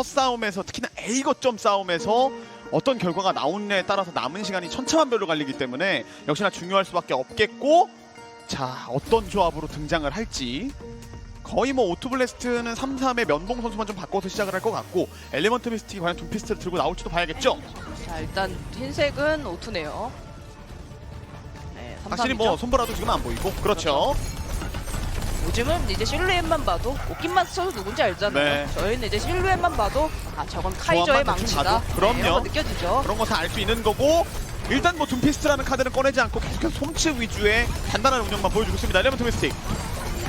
첫 싸움에서 특히나 A 거점 싸움에서 어떤 결과가 나오느냐에 따라서 남은 시간이 천차만별로 갈리기 때문에 역시나 중요할 수밖에 없겠고 자 어떤 조합으로 등장을 할지 거의 뭐 오토블레스트는 3-3의 면봉 선수만 좀 바꿔서 시작을 할 것 같고 엘리먼트 미스틱이 과연 둠피스트를 들고 나올지도 봐야겠죠 자 일단 흰색은 오투네요. 네, 확실히 3-3이죠. 뭐 손보라도 지금 안 보이고 그렇죠 요즘은 이제 실루엣만 봐도 오킨만 스쳐도 누군지 알잖아요. 네. 저희는 이제 실루엣만 봐도 아 저건 카이저의 조합만 망치다. 봐도? 그럼요. 네, 이런 거 느껴지죠. 그런 거 다 알 수 있는 거고 일단 뭐 둠피스트라는 카드는 꺼내지 않고 계속해서 솜치 위주의 간단한 운영만 보여주고 있습니다 엘리먼트 미스틱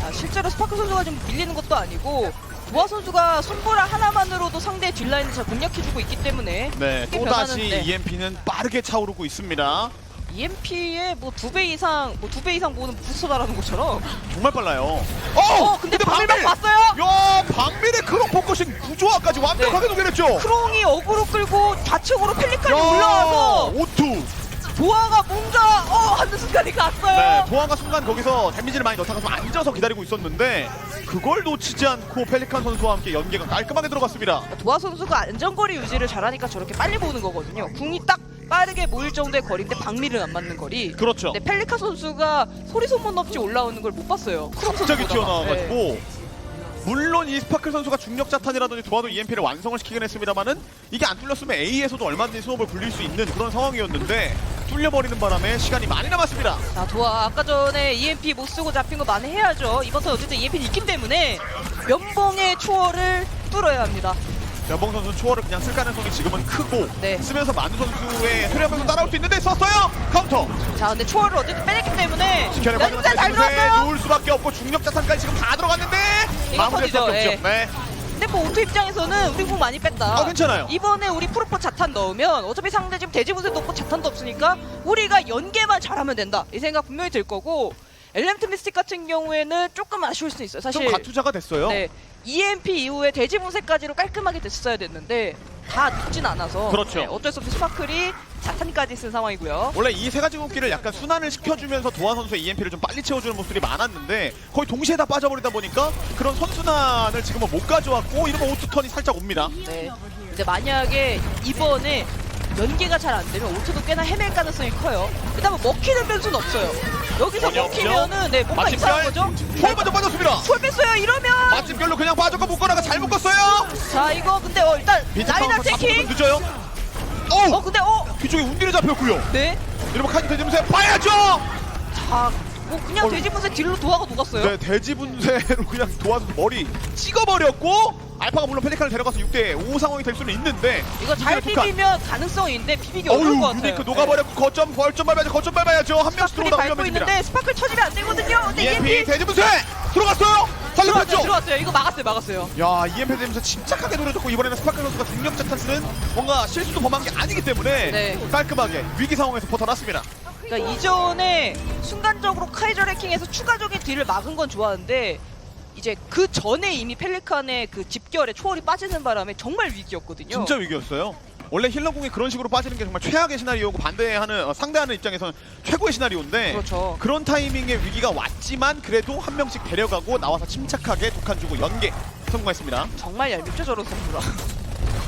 아, 실제로 스파크 선수가 좀 밀리는 것도 아니고 도화 선수가 손보라 하나만으로도 상대 뒷라인을 잘 공략해주고 있기 때문에 네, 크게 또다시 변하는데. EMP는 빠르게 차오르고 있습니다. EMP의 뭐 두 배 이상 뭐 두 배 이상 모는 부스터다라는 것처럼 정말 빨라요. 어! 어 근데 방밀 봤어요? 야, 박밀의 그런 포커싱 구조화까지 완벽하게 녹여냈죠. 크롱이 어그로 끌고 좌측으로 펠리칸이 야, 올라와서 오투. 도화가 뭔가 어 하는 순간이 갔어요. 네, 도화가 순간 거기서 데미지를 많이 넣다가 좀 앉아서 기다리고 있었는데 그걸 놓치지 않고 펠리칸 선수와 함께 연계가 깔끔하게 들어갔습니다. 도화 선수가 안전거리 유지를 잘하니까 저렇게 빨리 보는 거거든요. 궁이 딱 빠르게 모일 정도의 거리인데 박밀은 안 맞는 거리. 그렇죠. 근데 펠리카 선수가 소리 소문 없이 올라오는 걸 못 봤어요. 크롱 갑자기. 튀어나와가지고 네. 물론 이 스파클 선수가 중력 자탄이라든지 도와도 EMP를 완성을 시키긴 했습니다만은 이게 안 뚫렸으면 A에서도 얼마든지 수업을 굴릴 수 있는 그런 상황이었는데 뚫려버리는 바람에 시간이 많이 남았습니다. 자 도화 아까 전에 EMP 못 쓰고 잡힌 거 만회해야죠. 이번 턴 어쨌든 EMP는 있기 때문에 면봉의 초월을 뚫어야 합니다. 여봉 선수 초월을 그냥 쓸 가능성이 지금은 크고 네. 쓰면서 만우 선수의 소리하면서 따라올 수 있는데 썼어요 카운터 자 근데 초월을 어쨌든 빼냈기 때문에 잘 빠지면서 들어왔어요. 누울 수밖에 없고 중력 자탄까지 지금 다 들어갔는데 이거 마무리할 터지죠, 수밖에 예. 없죠 네. 근데 뭐 오토 입장에서는 우리 공 많이 뺐다. 아, 괜찮아요. 이번에 우리 프로포 자탄 넣으면 어차피 상대 지금 대지분쇄도 없고 자탄도 없으니까 우리가 연계만 잘하면 된다. 이 생각 분명히 들 거고 엘렘트 미스틱 같은 경우에는 조금 아쉬울 수 있어요. 사실 좀 가투자가 됐어요 네, EMP 이후에 대지분쇄까지로 깔끔하게 됐어야 됐는데 다 늦진 않아서 그렇죠. 네, 어쩔 수 없이 스파클이 자탄까지 쓴 상황이고요. 원래 이 세 가지 공기를 약간 순환을 시켜주면서 도하 선수의 EMP를 좀 빨리 채워주는 모습들이 많았는데 거의 동시에 다 빠져버리다 보니까 그런 선순환을 지금은 못 가져왔고 이러면 오투턴이 살짝 옵니다 네. 이제 만약에 이번에 연계가 잘 안 되면 오토도 꽤나 헤맬 가능성이 커요. 그다음에 먹히는 변수는 없어요. 여기서 전혀 먹히면은 네 뭔가 이상한 별 거죠. 초월 먼저 빠졌습니다 초월 뺐어요 이러면 맛집별로 그냥 빠졌고 묶어나가 잘 묶었어요 자 이거 근데 어 일단 잡고 체킹 좀 늦어요 어 어! 근데 어 뒤쪽에 운디를 잡혔고요 네. 이러면 카드 되면서 봐야죠 자뭐 그냥 어. 돼지 분쇄 딜로 도화가 녹았어요. 네 돼지 분쇄로 그냥 도와서 머리 찍어버렸고 알파가 물론 펠리칸을 데려가서 6대5 상황이 될 수는 있는데 이거 잘. 비비면 가능성이 있는데 비비기 어려울 어우 것 같아요. 유니크 녹아버렸고 거점 거점 밟아야죠 거점 밟아야죠 한 명씩 스파클이 들어오다 밟고 위험해집니다 있는데 스파클 터지면 안 되거든요. 근데 EMP EMP 돼지 분쇄 들어갔어요 들어왔어요. 살려봤죠 들어왔어요. 이거 막았어요. 막았어요. 야 EMP 되면서 침착하게 노려줬고 이번에는 스파클 선수가 중력 자탄스는 뭔가 실수도 범한 게 아니기 때문에 네. 깔끔하게 위기 상황에서 벗어났습니다 그러니까 이전에 순간적으로 카이저 레킹에서 추가적인 딜을 막은 건 좋았는데 이제 그 전에 이미 펠리칸의 그 집결에 초월이 빠지는 바람에 정말 위기였거든요. 진짜 위기였어요. 원래 힐러공이 그런 식으로 빠지는 게 정말 최악의 시나리오고 반대하는 어, 상대하는 입장에서는 최고의 시나리오인데 그렇죠. 런 타이밍에 위기가 왔지만 그래도 한 명씩 데려가고 나와서 침착하게 독한 주고 연계 성공했습니다. 정말 얄밉죠 저런 선수라.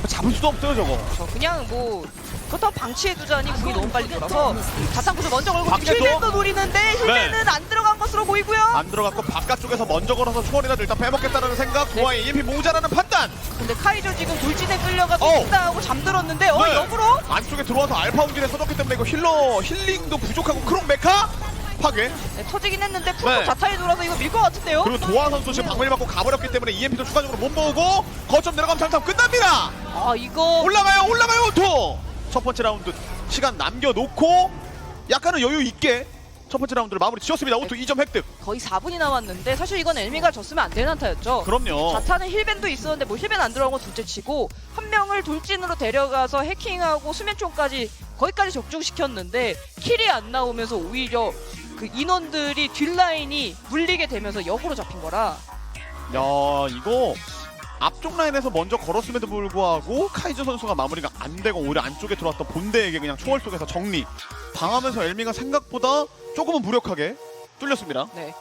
잡을 수도 없어요 저거. 저 그냥 뭐 그렇다고 방치해두자니 궁이 너무 빨리 돌아서 자탄구를 먼저 걸고 방치해도? 힐벤도 노리는데 힐벤은 안 들어간 것으로 보이고요. 안 들어갔고 바깥쪽에서 먼저 걸어서 초월이라도 일단 빼먹겠다는 생각 네. 도화의 EMP 모자라는 판단 근데 카이저 지금 돌진에 끌려가서 어. 있다 하고 잠들었는데 어 네. 역으로 안쪽에 들어와서 알파 운진에 써줬기 때문에 이거 힐러 힐링도 부족하고 크롱 메카 파괴 네, 터지긴 했는데 프로 네. 자탄이 돌아서 이거 밀 것 같은데요. 그리고 도화 선수 지금 방문을 받고 가버렸기 때문에 EMP도 추가적으로 못 모으고 거점 내려가면 잠깐 끝납니다 아 이거 올라가요 올라가요 오토 첫 번째 라운드 시간 남겨놓고 약간은 여유 있게 첫 번째 라운드를 마무리 지었습니다 오토 2점 획득 거의 4분이 남았는데 사실 이건 엘미가 졌으면 안 되는 한타였죠. 그럼요 자탄은 힐벤도 있었는데 뭐 힐벤 안 들어간 건 둘째 치고 한 명을 돌진으로 데려가서 해킹하고 수면총까지 거기까지 적중시켰는데 킬이 안 나오면서 오히려 그 인원들이 뒷라인이 물리게 되면서 역으로 잡힌 거라 야 이거 앞쪽 라인에서 먼저 걸었음에도 불구하고 카이저 선수가 마무리가 안 되고 오히려 안쪽에 들어왔던 본대에게 그냥 초월 속에서 정리 당하면서 엘미가 생각보다 조금은 무력하게 뚫렸습니다 네.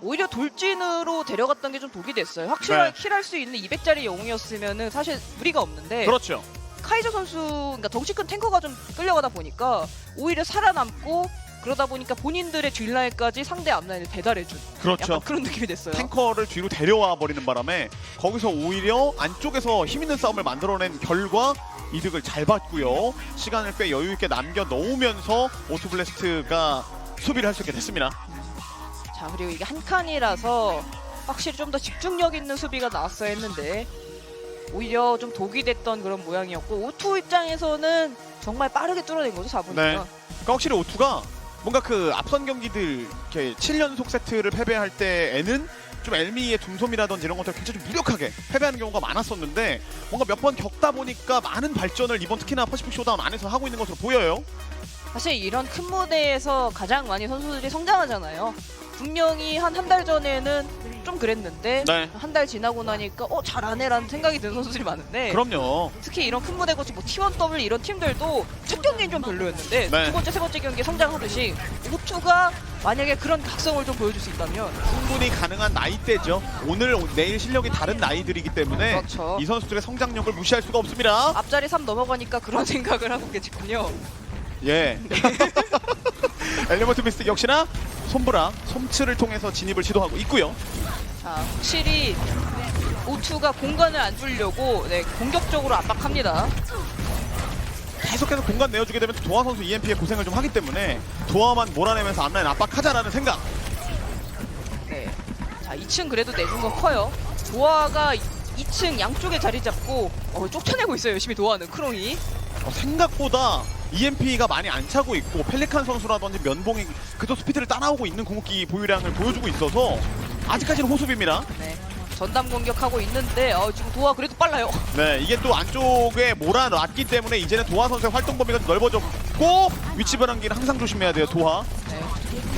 오히려 돌진으로 데려갔던 게 좀 독이 됐어요. 확실하게 네. 킬할 수 있는 200짜리 영웅이었으면은 사실 무리가 없는데 그렇죠. 카이저 선수, 그러니까 덩치 큰 탱커가 좀 끌려가다 보니까 오히려 살아남고 그러다 보니까 본인들의 뒷라인까지 상대 앞라인을 대달해준 그렇죠. 약간 그런 느낌이 됐어요. 탱커를 뒤로 데려와 버리는 바람에 거기서 오히려 안쪽에서 힘 있는 싸움을 만들어낸 결과 이득을 잘 봤고요. 시간을 꽤 여유 있게 남겨 놓으면서 오토블래스트가 수비를 할 수 있게 됐습니다. 자 그리고 이게 한 칸이라서 확실히 좀 더 집중력 있는 수비가 나왔어야 했는데 오히려 좀 독이 됐던 그런 모양이었고 오투 입장에서는 정말 빠르게 뚫어낸 거죠 4분이니까 네. 그러니까 확실히 오투가 뭔가 그 앞선 경기들 이렇게 7연속 세트를 패배할 때에는 좀 엘미의 둠솜이라든지 이런 것들 굉장히 좀 무력하게 패배하는 경우가 많았었는데 뭔가 몇 번 겪다 보니까 많은 발전을 이번 특히나 퍼시픽 쇼다운 안에서 하고 있는 것으로 보여요. 사실 이런 큰 무대에서 가장 많이 선수들이 성장하잖아요 분명히 한 한 달 전에는 좀 그랬는데 네. 한 달 지나고 나니까 어 잘하네라는 생각이 드는 선수들이 많은데 그럼요. 특히 이런 큰 무대 거치 뭐 T1W 이런 팀들도 첫 경기는 좀 별로였는데 네. 두 번째 세 번째 경기에 성장하듯이 오투가 만약에 그런 각성을 좀 보여줄 수 있다면 충분히 가능한 나이대죠. 오늘 오- 내일 실력이 다른 나이들이기 때문에 그렇죠. 이 선수들의 성장력을 무시할 수가 없습니다. 앞자리 3 넘어가니까 그런 생각을 하고 계시군요. 예. 엘리먼트 미스틱 역시나 손브라, 솜츠를 통해서 진입을 시도하고 있고요. 자, 확실히 오투가 공간을 안 주려고 네, 공격적으로 압박합니다. 계속해서 공간 내어주게 되면 도하 선수 EMP에 고생을 좀 하기 때문에 도하만 몰아내면서 앞라인 압박하자라는 생각. 네. 자, 2층 그래도 내준 건 커요. 도화가 2층 양쪽에 자리 잡고 어, 쫓아내고 있어요. 열심히 도화는 크롱이. 어, 생각보다 EMP가 많이 안 차고 있고 펠리칸 선수라든지 면봉이 그저 스피드를 따라오고 있는 궁극기 보유량을 보여주고 있어서 아직까지는 호수비입니다. 네. 전담 공격하고 있는데 어, 지금 도화 그래도 빨라요. 네, 이게 또 안쪽에 몰아놨기 때문에 이제는 도하 선수의 활동 범위가 좀 넓어졌고 위치 변환기는 항상 조심해야 돼요, 도하. 네.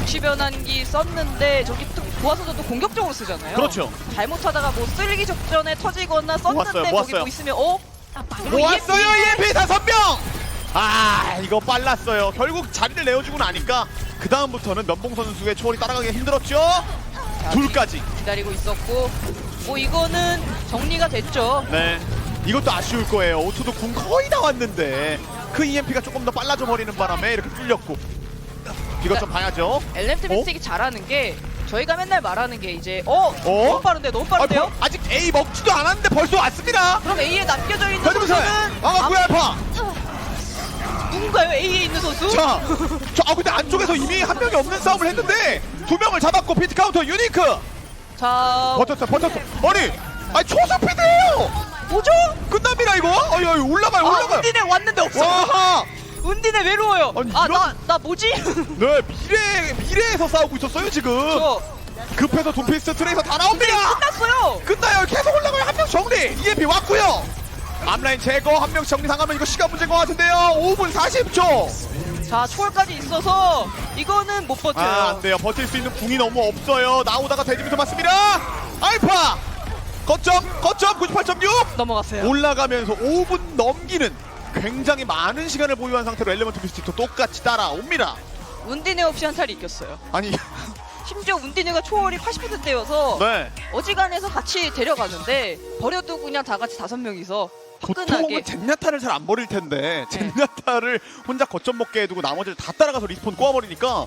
위치 변환기 썼는데 저기 또 도화 선수도 공격적으로 쓰잖아요. 그렇죠. 잘못하다가 뭐 쓸기 적전에 터지거나 썼는데 모았어요, 거기 모았어요. 뭐 있으면 어? 그리고 모았어요, EMP. EMP 다섯 명. 아, 이거 빨랐어요. 결국 자리를 내어주고 나니까 그 다음부터는 면봉 선수의 초월이 따라가기가 힘들었죠. 자, 둘까지. 기다리고 있었고 뭐 이거는 정리가 됐죠. 네, 이것도 아쉬울 거예요. 오투도 궁 거의 다 왔는데 그 EMP가 조금 더 빨라져 버리는 바람에 이렇게 뚫렸고. 이것 좀 봐야죠. 엘렘트 어? 미스틱이 잘하는 게 저희가 맨날 말하는 게 이제 어? 어? 너무 빠른데 너무 빠른데요? 아, 벌- 아직 A 먹지도 않았는데 벌써 왔습니다. 그럼 A에 남겨져 있는. 선수는 아, 구야 알파. 누군가요? A에 있는 선수? 자, 저, 아, 근데 안쪽에서 이미 한 명이 없는 싸움을 했는데 두 명을 잡았고 피트 카운터 유니크 자 버텼어, 버텼어. 아니, 아니 초스피드예요. 뭐죠? 끝납니다 이거. 어이, 어이 올라가요, 아 올라가요. 운디네 왔는데 없어. 와, 운디네 외로워요. 아니, 아 이런- 나 나 뭐지? 네 미래 미래에서 싸우고 있었어요 지금. 저 급해서 둠피스트 트레이서 다 나옵니다. 끝났어요. 끝나요. 계속 올라가요. 한 명 정리. EMP 왔고요. 앞라인 제거 한 명 정리 당하면 이거 시간 문제인 것 같은데요. 5분 40초. 자 초월까지 있어서 이거는 못 버텨요. 아, 안 돼요. 버틸 수 있는 궁이 너무 없어요. 나오다가 대지부터 맞습니다. 알파. 거점, 거점 98.6. 넘어갔어요. 올라가면서 5분 넘기는 굉장히 많은 시간을 보유한 상태로 엘레먼트 미스틱도 똑같이 따라옵니다. 운디네 없이 한타를 이겼어요. 아니, 심지어 운디네가 초월이 80%대여서 네. 어지간해서 같이 데려가는데 버려두고 그냥 다 같이 다섯 명이서 화끈하게 보통은 젠야타를 잘 안 버릴 텐데 네. 젠야타를 혼자 거점 먹게 해두고 나머지를 다 따라가서 리스폰 꼬아버리니까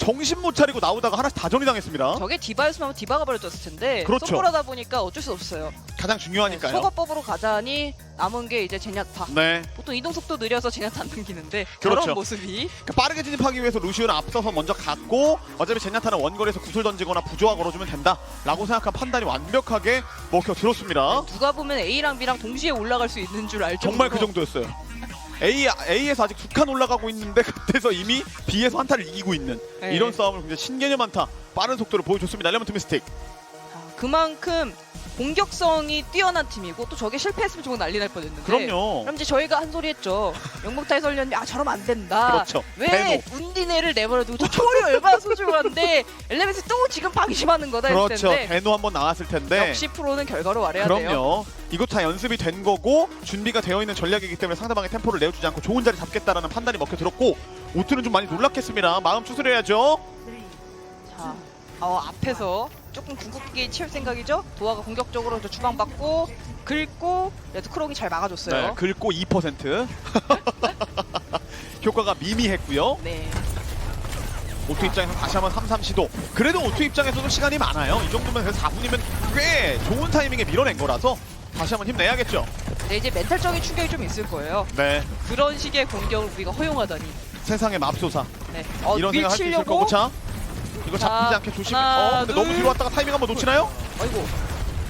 정신 못 차리고 나오다가 하나씩 다 정리당했습니다. 저게 디바였으면 디바가 버려졌을 텐데 그렇죠. 썸벌하다 보니까 어쩔 수 없어요. 가장 중요하니까요. 소거법으로 가자니 남은 게 이제 제냐타. 네. 보통 이동 속도 느려서 제냐타 안 넘기는데 그렇죠. 저런 모습이 그러니까 빠르게 진입하기 위해서 루시오는 앞서서 먼저 갔고 어차피 젠야타는 원거리에서 구슬 던지거나 부조화 걸어주면 된다라고 생각한 판단이 완벽하게 먹혀 들었습니다. 누가 보면 A랑 B랑 동시에 올라갈 수 있는 줄 알죠. 정말 그 정도였어요. A, A에서 아직 두칸 올라가고 있는데 그때서 이미 B에서 한타를 이기고 있는 네. 이런 싸움을 굉장히 신개념 한타 빠른 속도를 보여줬습니다. 엘레먼트 미스틱. 그만큼 공격성이 뛰어난 팀이고 또 저게 실패했으면 저거 난리 날 뻔했는데. 그럼요. 그럼 이제 저희가 한 소리 했죠. 영국타 해설위원님 아 저러면 안 된다. 그렇죠. 왜 대노. 운디네를 내버려두고 저 초월이 얼마나 소중한데 엘레멘트 또 지금 방심하는 거다 했을 그렇죠. 텐데 대노 한번 나왔을 텐데. 역시 프로는 결과로 말해야 돼요. 그럼요. 이것 다 연습이 된 거고 준비가 되어 있는 전략이기 때문에 상대방의 템포를 내어주지 않고 좋은 자리 잡겠다라는 판단이 먹혀 들었고 오트는 좀 많이 놀랐겠습니다. 마음 추스려야죠. 자, 어, 앞에서 조금 궁극기 채울 생각이죠. 도화가 공격적으로 저 주방 받고 긁고 레드크롱이 잘 막아줬어요. 네, 긁고 2% 효과가 미미했고요. 네. 오투 입장에서 다시 한번 3-3 시도. 그래도 오투 입장에서도 시간이 많아요. 이 정도면 그래서 4분이면 꽤 좋은 타이밍에 밀어낸 거라서 다시 한번 힘내야겠죠. 네, 이제 멘탈적인 충격이 좀 있을 거예요. 네, 그런 식의 공격을 우리가 허용하다니. 세상의 맙소사. 네. 어, 이런 생각 할 수 있을 밀치려고. 거고 자 이거 자, 잡히지 않게 조심. 하나, 어, 근데 너무 둘. 뒤로 왔다가 타이밍 한번 놓치나요? 아이고.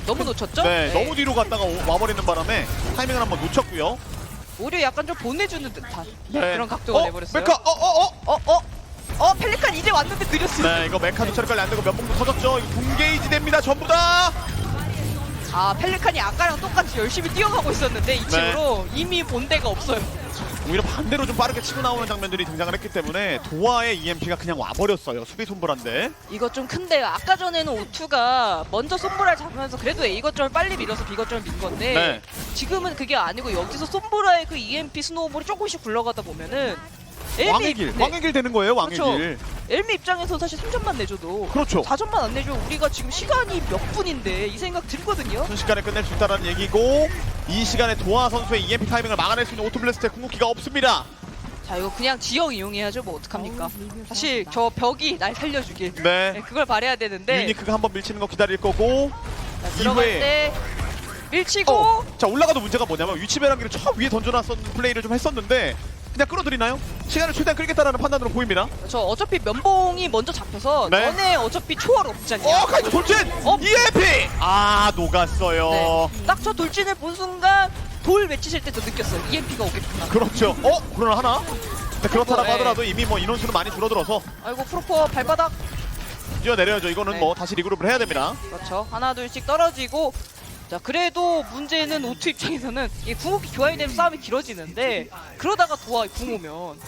너무 놓쳤죠? 네, 너무 뒤로 갔다가 오- 와버리는 바람에 타이밍을 한번 놓쳤고요. 오히려 약간 좀 보내주는 듯한 네. 그런 각도가 어, 돼버렸어요. 메카, 어, 어, 어. 어, 어, 어, 펠리칸 이제 왔는데 느렸어요. 네, 이거 메카 도착까지 안 되고 몇 번도 터졌죠. 이거 붕게이지 됩니다, 전부 다. 아, 펠리칸이 아까랑 똑같이 열심히 뛰어가고 있었는데 이 친구로 이미 본 데가 없어요. 오히려 반대로 좀 빠르게 치고 나오는 장면들이 등장을 했기 때문에 도화의 EMP가 그냥 와버렸어요. 수비 손불한데. 이거 좀 큰데요. 아까 전에는 오투가 먼저 손보라를 잡으면서 그래도 A 거점을 빨리 밀어서 B 거점을 민 건데 네. 지금은 그게 아니고 여기서 손보라의 그 EMP 스노우볼이 조금씩 굴러가다 보면은 엘미, 왕의 길, 네, 왕의 길 되는 거예요, 왕의 그렇죠. 길. 엘미 입장에서 사실 3점만 내줘도 그렇죠. 4점만 안 내줘 우리가 지금 시간이 몇 분인데 이 생각 들거든요. 순식간에 끝낼 수 있다는 얘기고 이 시간에 도화 선수의 EMP 타이밍을 막아낼 수 있는 오토블레스트의 궁극기가 없습니다. 자 이거 그냥 지형 이용해야죠 뭐 어떡합니까 사실 저 벽이 날 살려주길 네, 네. 그걸 바래야 되는데 유니크가 한번 밀치는 거 기다릴 거고 자, 들어갈 이후에- 때 밀치고 어, 자 올라가도 문제가 뭐냐면 위치 배란기를 처 위에 던져놨었는 플레이를 좀 했었는데 그냥 끌어들이나요? 시간을 최대한 끌겠다라는 판단으로 보입니다. 저 어차피 면봉이 먼저 잡혀서 네. 너네 어차피 초월 없잖냐 어, 카이트 돌진! 어? EMP! 아, 녹았어요. 네. 딱 저 돌진을 본 순간 돌 외치실 때도 느꼈어요 EMP가 오겠구나 그렇죠. 어, 그러나 하나? 근데 그렇다라고 네. 하더라도 이미 뭐 인원수는 많이 줄어들어서 아이고 프로퍼 발바닥 뛰어내려야죠. 이거는 네. 뭐 다시 리그룹을 해야 됩니다. 그렇죠 하나 둘씩 떨어지고 자 그래도 문제는 오투 입장에서는 이 궁극기 교환이 되면 싸움이 길어지는데 그러다가 도와 궁 오면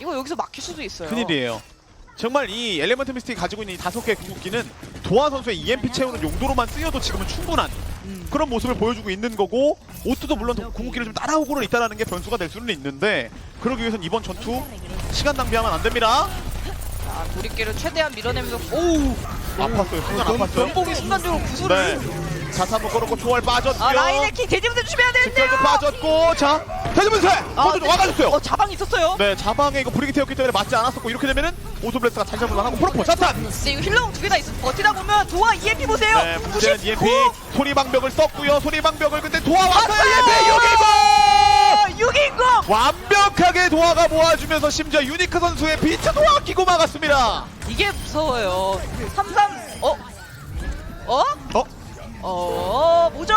이거 여기서 막힐 수도 있어요 큰일이에요. 정말 이 엘레먼트 미스틱이 가지고 있는 이 다섯 개의 궁극기는 도하 선수의 EMP 채우는 용도로만 쓰여도 지금은 충분한 음. 그런 모습을 보여주고 있는 거고 오트도 물론 궁극기를 좀 따라오고는 있다는 게 변수가 될 수는 있는데 그러기 위해선 이번 전투 시간 낭비하면 안 됩니다. 자, 도리깨를 최대한 밀어내면서 오우 아팠어요. 순간 면- 아팠어요. 면봉이 순간적으로 구슬을 네. 자타 한번 걸었고 초월 빠졌고요. 아 라인 해킹 대지분대 주시면 되는데요 직결도 빠졌고 자 대지분세 아, 먼저 와가졌어요. 어 자방 있었어요 네 자방에 이거 브리기 태웠기 때문에 맞지 않았었고 이렇게 되면은 오토블레스가 다시 한번 하고 프로포 자탄. 근데 이거 힐러공 두 개 다 있어 버티다 보면 도화 EMP 보세요 네 문제는 99! EMP 소리방벽을 썼고요. 소리방벽을 근데 도와 왔어요. 왔어요! EMP 여기 고 6인공 완벽하게 도화가 모아주면서 심지어 유니크 선수의 비트 도화 끼고 막았습니다. 이게 무서워요 33 어? 어? 어? 어 뭐죠?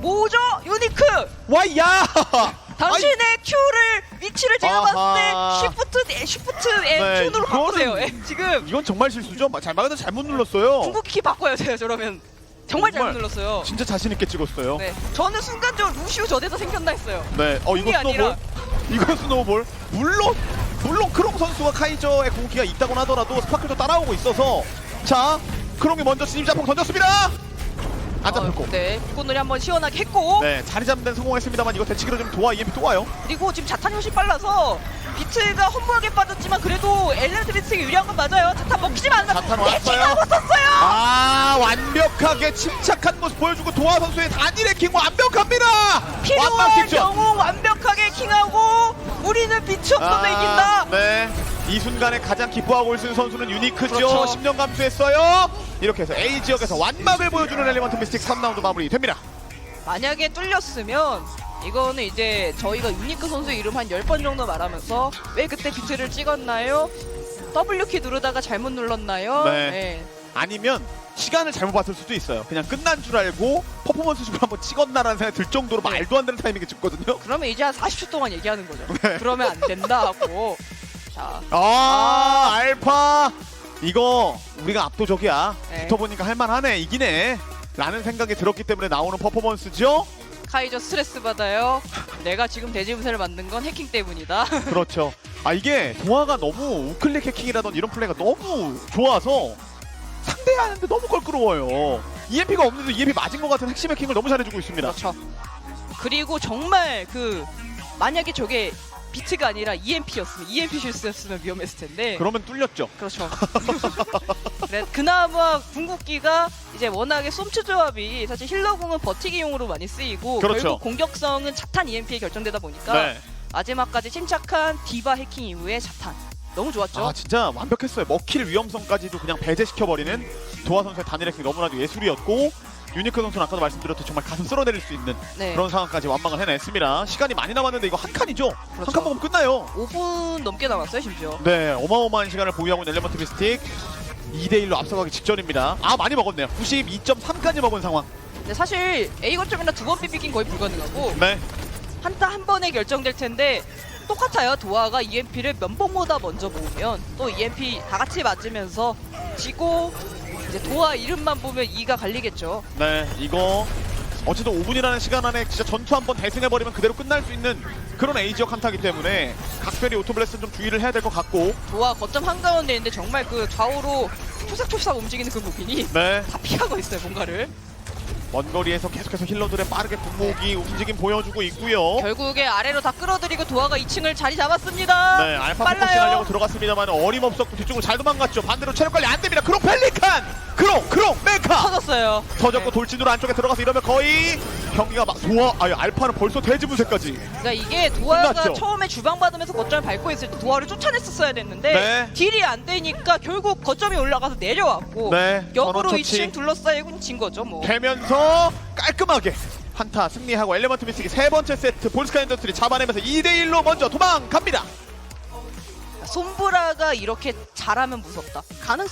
뭐죠? 유니크 와 야. 당신의 Q를 위치를 제가 아하. 봤을 때 쉬프트 네, 쉬프트 에 네, Q로 이거는- 바꾸세요 예, 지금 이건 정말 실수죠. 잘 막았는데 잘못 눌렀어요. 궁극기 키 바꿔요 제가 저러면 정말 잘못 정말. 눌렀어요 진짜 자신 있게 찍었어요. 네 저는 순간적으로 루시우 저대서 생겼나 했어요 네, 어 이거 아니라- 스노볼, 이거 스노볼. 물론 물론 크롱 선수가 카이저의 공기가 있다고는 하더라도 스파클도 따라오고 있어서 자 크롱이 먼저 진입 자폭 던졌습니다. 안 잡혔고. 어, 네 꽃놀이 한번 시원하게 했고 네, 자리 잡는 데는 성공했습니다만 이거 대치기로 좀 도와 EMP 또 와요. 그리고 지금 자탄이 훨씬 빨라서 비트가 허무하게 빠졌지만 그래도 엘레트 비트가 유리한 건 맞아요 자탄 먹히지만 자탄 왔어요. 내키가 썼어요 아 완벽하게 침착한 모습 보여주고 도하 선수의 단일 해킹 완벽합니다. 필요한 완막했죠. 경우 완벽하게 킹하고 우리는 비트 없어서 이긴다 네. 이 순간에 가장 기뻐하고 있는 선수는 유니크죠. 그렇죠. 10년 감수했어요. 이렇게 해서 A 지역에서 완막을 보여주는 엘리먼트 미스틱 3라운드 마무리됩니다. 만약에 뚫렸으면 이거는 이제 저희가 유니크 선수 이름 한 10번 정도 말하면서 왜 그때 비트를 찍었나요? W키 누르다가 잘못 눌렀나요? 네. 아니면 시간을 잘못 봤을 수도 있어요. 그냥 끝난 줄 알고 퍼포먼스 줍을 한번 찍었나라는 생각이 들 정도로 네. 말도 안 되는 타이밍에 찍거든요. 그러면 이제 한 40초 동안 얘기하는 거죠. 네. 그러면 안 된다 하고. 자, 아, 알파 이거 우리가 압도적이야. 네. 붙어보니까 할만하네 이기네. 라는 생각이 들었기 때문에 나오는 퍼포먼스죠. 카이저 스트레스 받아요. 내가 지금 대지분세를 만든 건 해킹 때문이다. 그렇죠. 아 이게 동화가 너무 우클릭 해킹이라던 이런 플레이가 너무 좋아서 상대하는데 너무 껄끄러워요. EMP가 없는데 EMP 맞은 것 같은 핵심 해킹을 너무 잘해주고 있습니다. 그렇죠. 그리고 정말 그 만약에 저게 비트가 아니라 EMP였으면 EMP 실수였으면 위험했을 텐데 그러면 뚫렸죠. 그렇죠. 그래, 그나마 궁극기가 이제 워낙에 솜츠 조합이 사실 힐러궁은 버티기용으로 많이 쓰이고 그렇죠. 결국 공격성은 자탄 EMP에 결정되다 보니까 네. 마지막까지 침착한 디바 해킹 이후에 자탄 너무 좋았죠. 아 진짜 완벽했어요. 먹힐 위험성까지도 그냥 배제시켜버리는 도하 선수의 단일 핵이 너무나도 예술이었고 유니크 선수는 아까도 말씀드렸듯이 정말 가슴 쓸어내릴 수 있는 네. 그런 상황까지 완방을 해냈습니다. 시간이 많이 남았는데 이거 한 칸이죠? 한 그렇죠. 칸 먹으면 끝나요. 5분 넘게 남았어요 심지어. 네, 어마어마한 시간을 보유하고 있는 엘레먼트 미스틱 2대1로 앞서가기 직전입니다. 아 많이 먹었네요. 92.3까지 먹은 상황. 근데 사실 A 거점이나 두 번 비비긴 거의 불가능하고 네, 한타 한 번에 결정될 텐데 똑같아요. 도화가 EMP를 면봉보다 먼저 모으면 또 EMP 다 같이 맞으면서 지고 이제 도화 이름만 보면 이가 갈리겠죠. 네, 이거 어쨌든 5분이라는 시간 안에 진짜 전투 한번 대승해버리면 그대로 끝날 수 있는 그런 A 지역 한타기 때문에 각별히 오토블레스는 좀 주의를 해야 될 것 같고 도화 거점 한가운데 있는데 정말 그 좌우로 초삭초삭 움직이는 그 무빙이 네, 다 피하고 있어요 뭔가를. 먼 거리에서 계속해서 힐러들의 빠르게 분무기 움직임 보여주고 있고요. 결국에 아래로 다 끌어들이고 도화가 2층을 자리 잡았습니다. 네, 알파 빨라요. 하려고 들어갔습니다만 어림없었고 뒤쪽으로 잘 도망갔죠. 반대로 체력 관리 안 됩니다. 크롱 펠리칸! 크롱! 크롱! 메카! 터졌어요. 터졌고 네. 돌진으로 안쪽에 들어가서 이러면 거의 경기가 막 도와 아니 알파는 벌써 돼지분쇄까지 그러니까 이게 도화가 끝났죠? 처음에 주방 받으면서 거점을 밟고 있을 때 도화를 쫓아냈었어야 됐는데 네. 딜이 안 되니까 결국 거점이 올라가서 내려왔고 네 역으로 전원 처치 2층 둘러싸이고 진 거죠 뭐. 되면서 깔끔하게 한타 승리하고 엘레먼트 미스틱이 세 번째 세트 볼스카 인더스트리 잡아내면서 2대1로 먼저 도망갑니다 손브라가 이렇게 잘하면 무섭다. 가능